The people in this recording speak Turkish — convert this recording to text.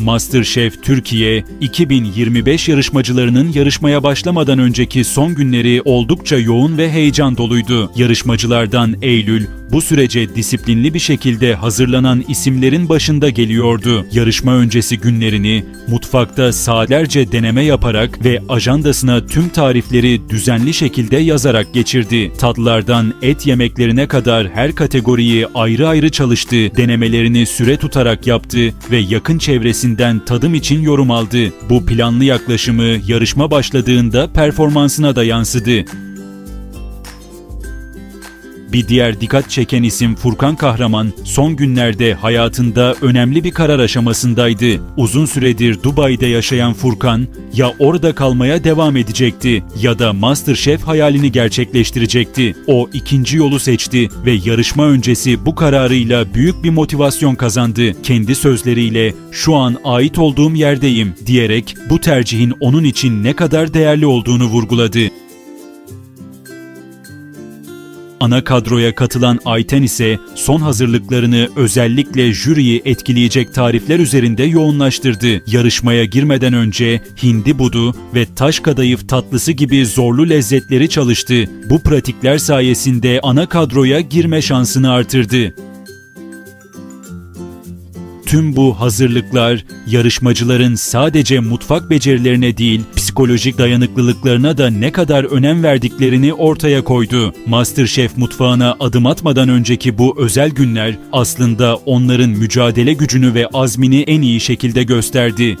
MasterChef Türkiye 2025 yarışmacılarının yarışmaya başlamadan önceki son günleri oldukça yoğun ve heyecan doluydu. Yarışmacılardan Eylül bu sürece disiplinli bir şekilde hazırlanan isimlerin başında geliyordu. Yarışma öncesi günlerini mutfakta saatlerce deneme yaparak ve ajandasına tüm tarifleri düzenli şekilde yazarak geçirdi. Tatlılardan et yemeklerine kadar her kategoriyi ayrı ayrı çalıştı, denemelerini süre tutarak yaptı ve yakın çevresinden tadım için yorum aldı. Bu planlı yaklaşımı yarışma başladığında performansına da yansıdı. Bir diğer dikkat çeken isim Furkan Kahraman son günlerde hayatında önemli bir karar aşamasındaydı. Uzun süredir Dubai'de yaşayan Furkan ya orada kalmaya devam edecekti ya da MasterChef hayalini gerçekleştirecekti. O ikinci yolu seçti ve yarışma öncesi bu kararıyla büyük bir motivasyon kazandı. Kendi sözleriyle şu an ait olduğum yerdeyim diyerek bu tercihin onun için ne kadar değerli olduğunu vurguladı. Ana kadroya katılan Ayten ise son hazırlıklarını özellikle jüriyi etkileyecek tarifler üzerinde yoğunlaştırdı. Yarışmaya girmeden önce hindi budu ve taş kadayıf tatlısı gibi zorlu lezzetleri çalıştı. Bu pratikler sayesinde ana kadroya girme şansını artırdı. Tüm bu hazırlıklar yarışmacıların sadece mutfak becerilerine değil, psikolojik dayanıklılıklarına da ne kadar önem verdiklerini ortaya koydu. MasterChef mutfağına adım atmadan önceki bu özel günler aslında onların mücadele gücünü ve azmini en iyi şekilde gösterdi.